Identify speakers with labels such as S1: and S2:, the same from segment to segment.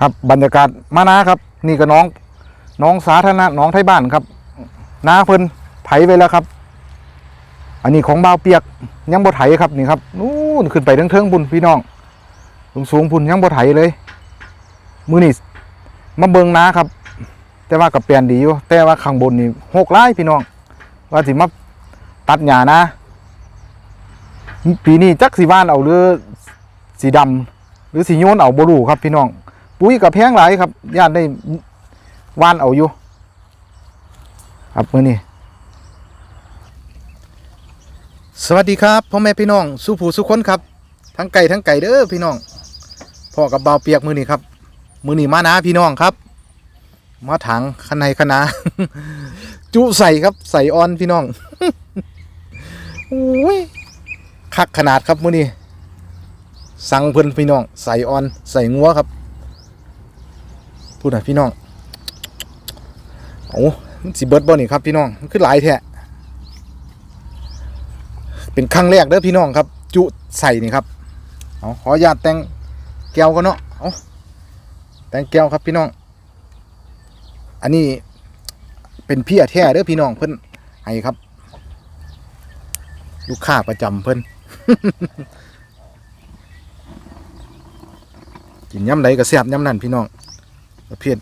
S1: ครับบรรยากาศมานะครับ นี่ก็น้องน้องสาธารณะน้องไทยบ้านครับนาเพิ่นไถไว้แล้วครับ อันนี้ของบ่าวเปียกยังบ่ไถครับนี่ครับนู่นขึ้นไปเทิงๆบุญพี่น้องสูงสูงๆพุ่นยังบ่ไถเลยมือนี่มาเบิงนาครับ แต่ว่ากับเปลี่ยนดีอยู่แต่ว่าข้างบนนี่หกไร่พี่น้อง ว่าสิมาตัดหญ้านะปีนี้จักสีว่านเอาหรือสีดำหรือสีโยนเอาบรูครับพี่น้อง ปุ๋ยกับแพงหลายครับญาติได้ว่านเอาอยู่ ครับมือนี้สวัสดีครับพ่อแม่พี่น้องสุผู้สุคนครับทั้งไก่ทั้งไก่เด้อพี่น้องพ่อกับเบาวเปียกมือนี้ครับ มือนี้มานะพี่น้องครับมาถังขนาขนาจุใส่ครับใส่ออนพี่น้องโอ้ยคักขนาดครับมือนี้สั่งเพิ่นพี่น้องใส่ออนใส่งัวครับ พูดหน่อยพี่น้องโอ้มันสิเบิร์ดบ่นี่ครับพี่น้องมันคือหลายแท้เป็นครั้งแรกเด้อพี่น้องครับ จุใส่นี่ครับเอาขออนุญาตแต่งแก้วกันเนาะเอาแต่งแก้วครับพี่น้อง อันนี้เป็นเพียแท้เด้อพี่น้องเพิ่นให้ครับ ลูกค้าประจำเพิ่นกินย่ำใดก็แซ่บย่ำนั่นพี่น้อง ประเภท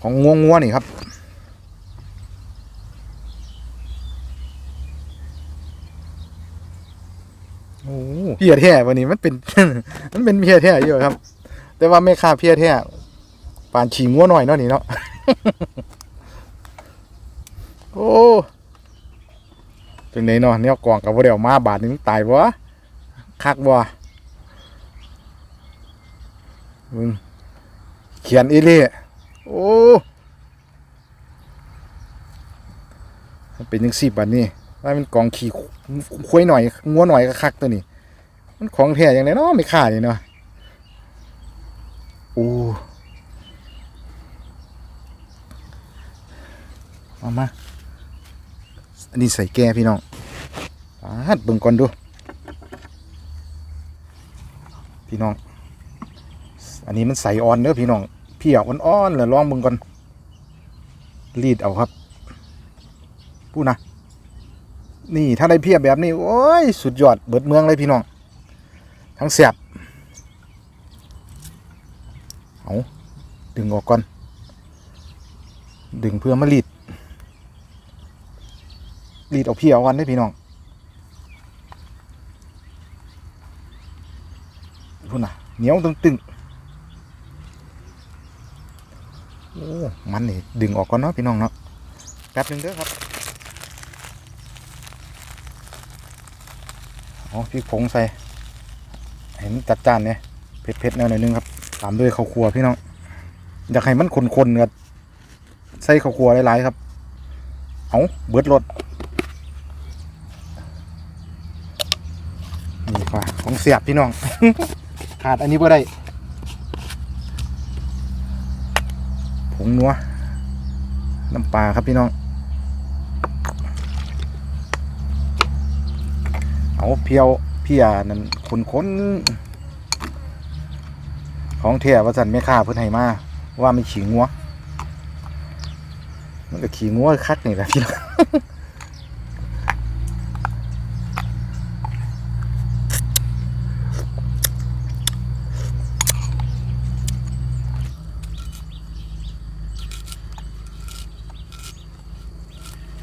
S1: ของงัวงัวๆนี่ครับ โอ้เพียแท้วันนี้มันเป็น มันเป็นเพียแท้อยู่ครับ แต่ว่าไม่ค่าเพียแท้ปานฉีงัวหน่อยเนาะนี่เนาะ โอ้เป็นไงเนาะเนี่ยกล่องกับว่าเดี๋ยวมาบาทหนึงตายบ่คักบ่มึงเขียนอีเล่โอ้มันเป็นยังสิบบันนี้ว่ามันกล่องขี่คุยหน่อยงัวหน่อยก็คักตัวนี้ มันของแท้อย่างไรเนาะไม่ขาดนี่เนาะโอ้มามา อันนี้ใส่แก่พี่น้องปาดเบิ่งก่อนดู พี่น้อง อันนี้มันใส่อ่อนเด้อพี่น้อง เพี่เอาอ่อนๆเลยลองเบิ่งก่อนรีดเอาครับพูดนะนี่ถ้าได้เพียบแบบนี้โอ้ยสุดยอดเบิดเมืองเลยพี่น้อง ทั้งเสียบเอาดึงออกก่อน ดึงเพื่อมารีดรีดเอาพี่เอาวันได้พี่น้องพูดนะเหนียวตึงตึงๆโอ้ มันนี่ดึงออกก่อนเนาะพี่น้องเนาะแป๊บหนึงเด้อครับอ๋อพี่ผงใส่เห็นจัดจานเนี่ยเผ็ดๆแนวหน่อยนึงครับตามด้วยข้าวคั่วพี่น้องอยากให้มันคนๆเนื้อใส่ข้าวคั่วหลายๆครับเอาเบิดรสนี่ค่ะของเสียบพี่น้อง ขาดอันนี้ก็ได้ผ งนัวน้ำปลาครับพี่น้อง เอาเพียวเพียนั่นคนค้นของเทียว่าสันไม่ค่าเพื่อนให้มาว่าไม่ขี่งัว มันก็ขี่งัวคักนี่แหละพี่น้อง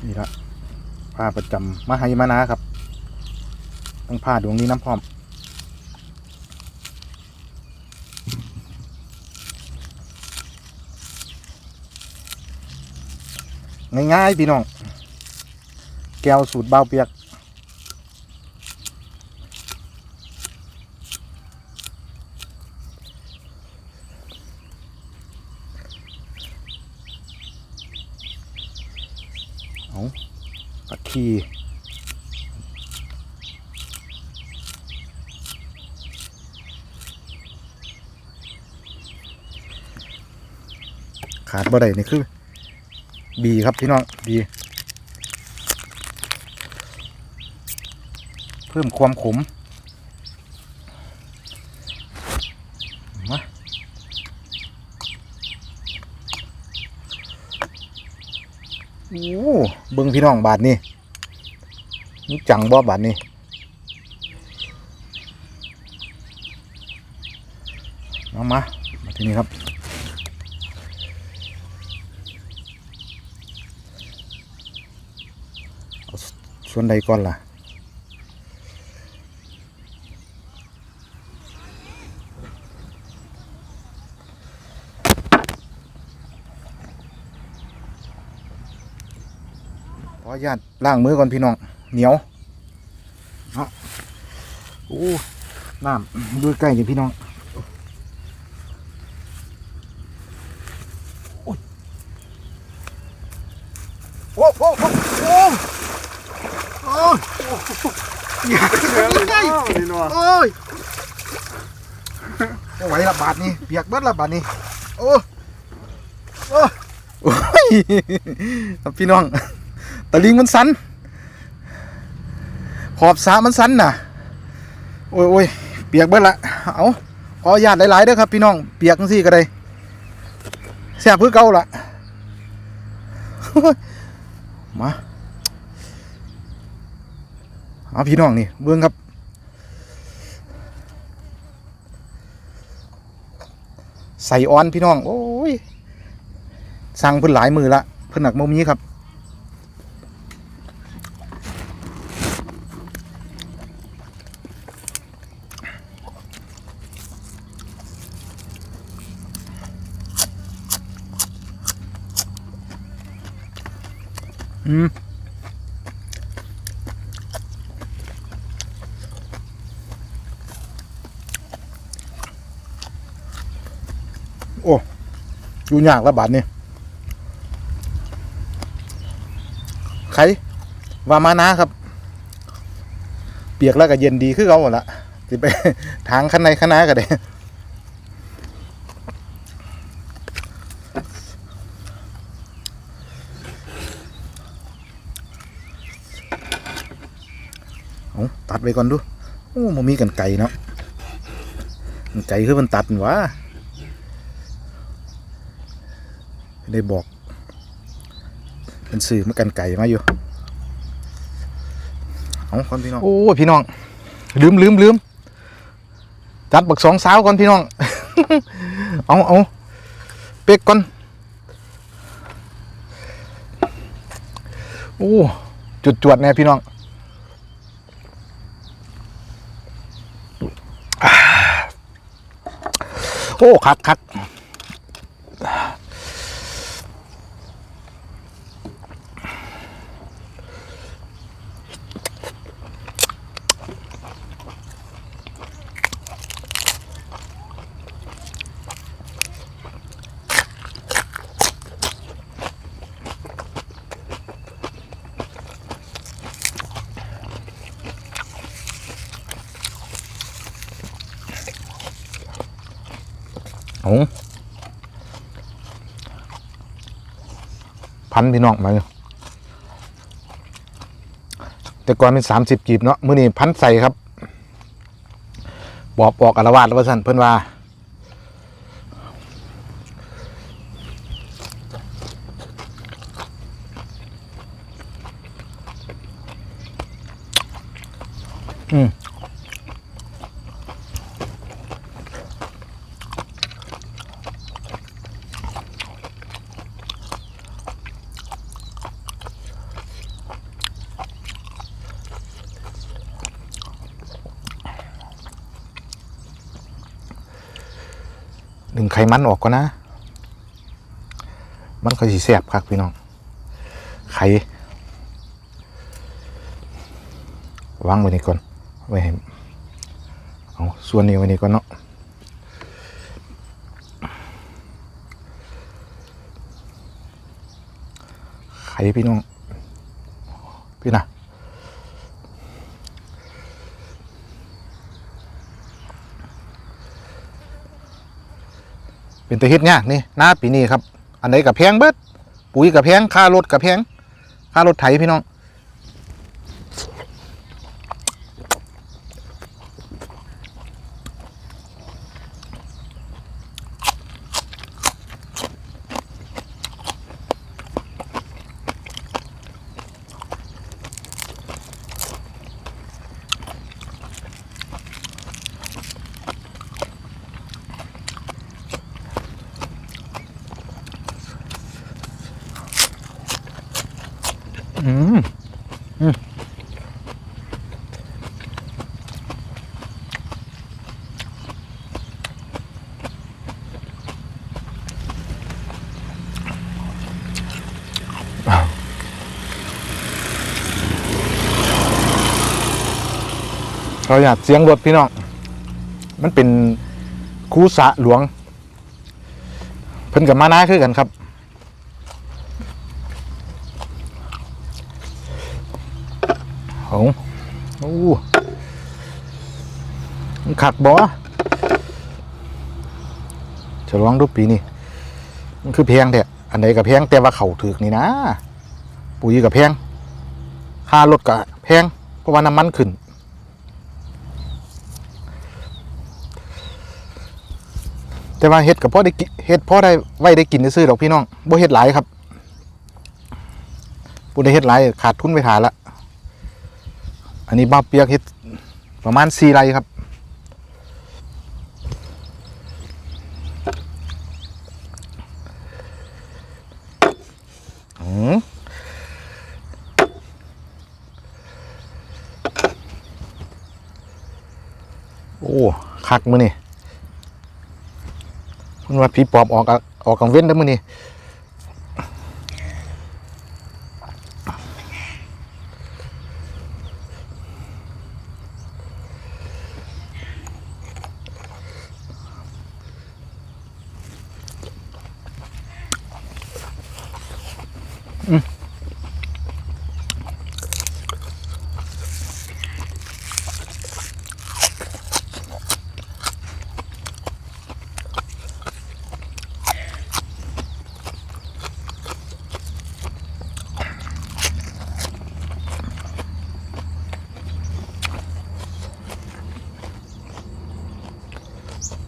S1: นี่ละผ้าประจำมาให้มานะครับต้องผ้าดวงนี้น้ำพร้อมง่ายๆพี่น้อง แก้วสูตรเบาเปียกีขาดบ่ได้นี่คือบีครับพี่น้องบีเพิ่มความขมมาโอ้เบิ้งพี่น้องบาทนี่ จังบ่บาทนี่เอามา มาที่นี่ครับ ส่วนใดก่อนล่ะขออนุญาตล้างมือก่อนพี่น้อง เหนียวเนาะโอ้น้ำดูใกล้อยู่พี่น้องโอ้โอ้โอ้โอ้โอ้โอ้ยอย่โอ้ยไหวละบาทนี่เปียกเบิดละบาทนี่โอ้โอ้ยพี่น้องตะลิงมันสัน ขอบสามันสั้นน่ะ โอ้ยโอ้ยเปียกเบิดละ เอาขออนุญาตหลายๆเด้อครับ พี่น้อง เปียกจังซี่ก็ได้แซ่บเพื่อเก่าละมาเอาพี่น้องนี่เบื้องครับใส่ออนพี่น้อง โอ้ยสั่งเพิ่นหลายมือละเพิ่นหนักโมมีครับ อืมโอ้อยู่ยากแล้วบาทนี่ใครวามานะครับ เปียกแล้วก็เย็นดีคือเขาหมดละสิไปทางข้างในข้างหน้าก็ได้ เอาตัด ไปก่อนดูโอ้มันมีกันไก่เนาะกันไก่คือมันตัดวะได้บอกเป็นสื่อมากันไก่มาอยู่เอาคนพี่น้องโอ้พี่น้อง ลืมลืมลืมจัดบักสองสาวก่อนพี่น้อง เอาเอาเป็กก่อน โอ้ จุดจวดแน่พี่น้อง โอ้คักคักโอ้ พันพี่น้องมาแต่ก่อนเป็นสามสิบกีบเนาะมื้อนี้พันใส่ครับบอบออกอารวาสแล้วว่าสั่นเพิ่นว่าอืม มันออกก่อนนะ มันก็สิแสบครับพี่น้อง ไข่วางไว้นี่ก่อน ไว้ให้เอาส่วนนี้ไว้นี่ก่อนเนาะไข่พี่น้อง พี่นะ เป็นตัวเฮ็ดยากนี่หน้าปีนี้ครับ อันไหนกับแพงเบิด ปุ๋ยกับแพงค่ารถกับแพงค่ารถไถพี่น้อง อืมอืม เราอยากเสียงรถพี่น้อง มันเป็นคูสะหลวง เพิ่นกับมาน้าคือกันครับ โอ้โอ้มันขักบ่จะลองดูปีนี้มันคือแพงแท้อันใดกับแพงแต่ว่าเข่าถือกนี่นะ ปุ๋ยกับแพงค่ารถกับแพงเพราะว่าน้ำมันขึ้น แต่ว่าเฮ็ดกับพ่อได้เฮ็ดพ่อได้ไว้ได้กินได้ซื้อๆดอกพี่น้องบ่เฮ็ดหลายครับผู้ใดเฮ็ดหลายขาดทุนไปหาละอันนี้บ้าเปียกเฮ็ดประมาณสี่ไรครับอืมโอ้คักมือนี่ มันว่าผีปอบออกออกกังเว้นแล้วมือนี่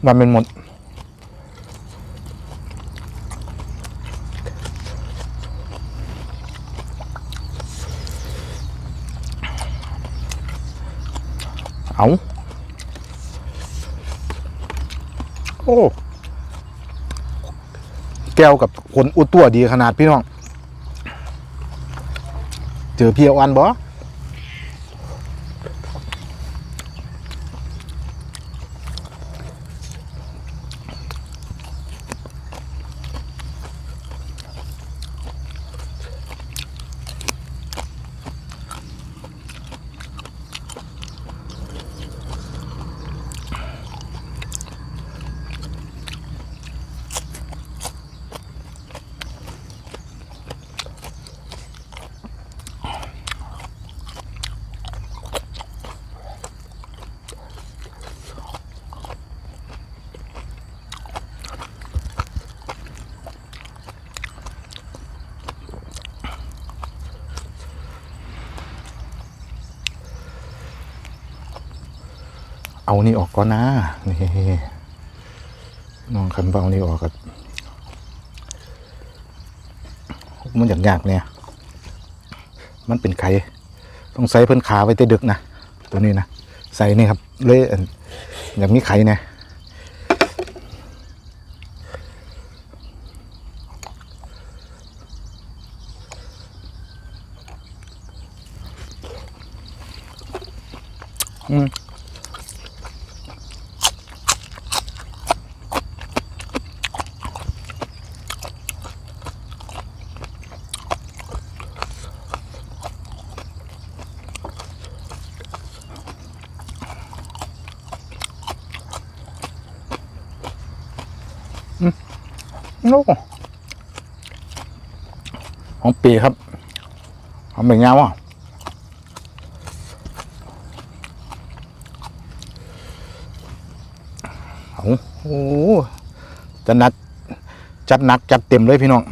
S1: วันเป็นหมด เอาโอ้ แก้วกับคนอุดตัวดีขนาดพี่น้อง เจอเพียวอันบ่ เอานี่ออกก่อนนะนี่น้องคันเบานี่ออกกันมันอย่างยากเนี่ย มันเป็นไข่ต้องใส่เพิ่นขาไว้แต่ดึกนะตัวนี้นะใส่นี่ครับเลยอย่างมีไข่เนี่ย โอ้ของปีครับหอมเป็นเงาอะโอ้โอ้จะนัดจัดนักจัดเต็มเลยพี่น้อง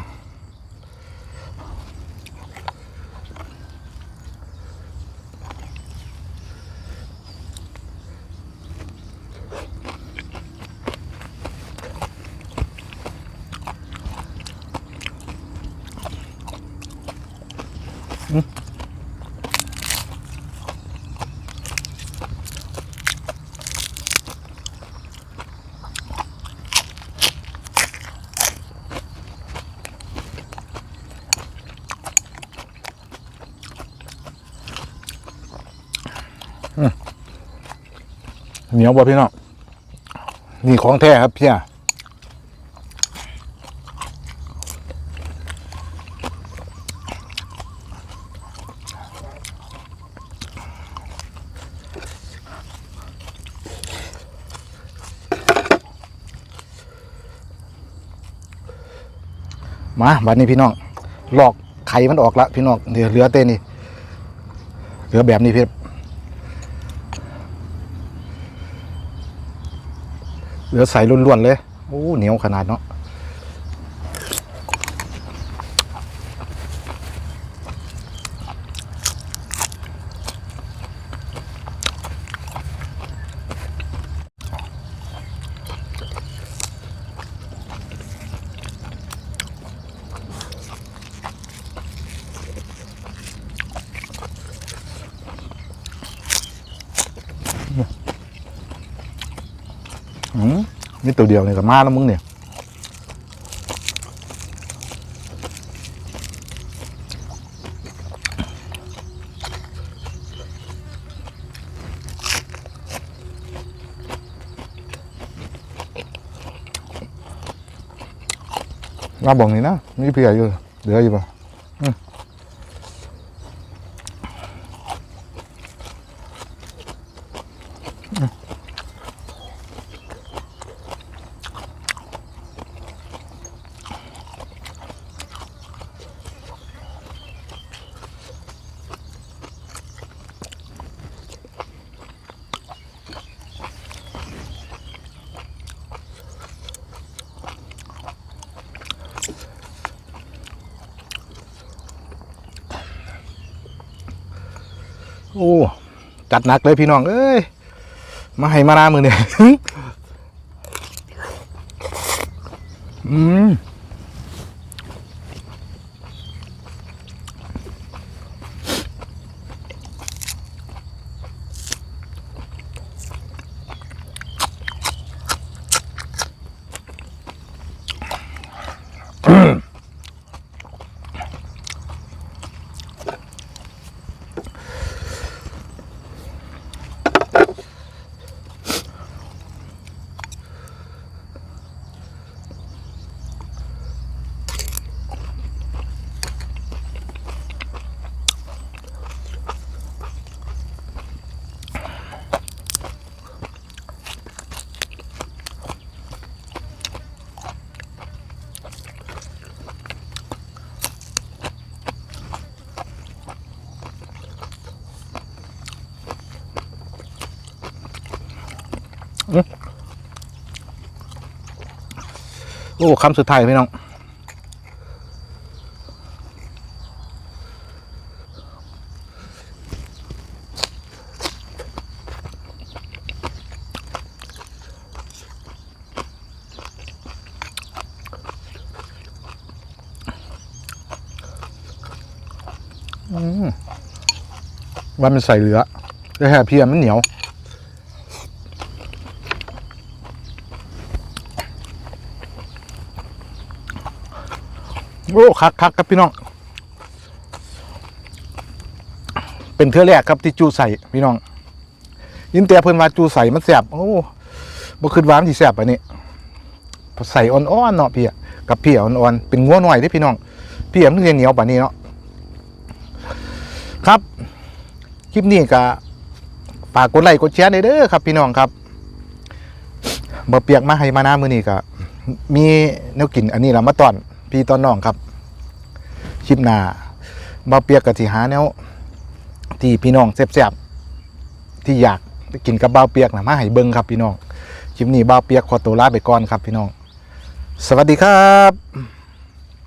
S1: เหนียวบ่พี่น้องนี่ของแท้ครับพี่มาบัดนี้พี่น้องหลอกไข่มันออกละพี่น้องเดี๋ยวเหลือเต้นี่เหลือแบบนี้พี่ เหลือใสล้วนๆเลย โอ้เหนียวขนาดเนาะ อืม นี่ตัวเดียวเนี่ยกับมาแล้วมึงเนี่ยมาบอกนี่นะมีเพียอยู่เหลืออยู่ป่ะ โอ้จัดหนักเลยพี่น้อง เอ้ย มาให้มานามือเนี่ยอืม อ้คำสุดท้ายพี่น้องวันมันใส่เหลือแต่แค่เพียมันเหนียว โอ้คักคักครับพี่น้อง เป็นเทือแรกครับที่จูใส่พี่น้อง ยินแต่เพิ่นว่าจูใส่มันแสบโอ้บ่คิดว่านสิแสบอันนี้ใส่อ่อนๆเนาะพี่กับพี่อ่อนๆเป็นงัวหน่อยเด้พี่น้องพี่อะมันเหนียวปานนี้เนาะครับ คลิปนี้ก็ฝากกดไลค์กดแชร์เด้อครับ พี่น้องครับบ่เปียกมาให้มาหน้ามือนี้ก็มีแนวกินอันนี้ละมาตอน พี่ตอนน้องครับคลิปหน้าบ่เปียกก็สิหาแนวที่พี่น้องแซ่บๆที่อยากกินกับบ่าเปียกนะมาให้เบิ่งครับพี่น้องคลิปนี้บ่าเปียกขอตัวลาไปก่อนครับพี่น้อง สวัสดีครับ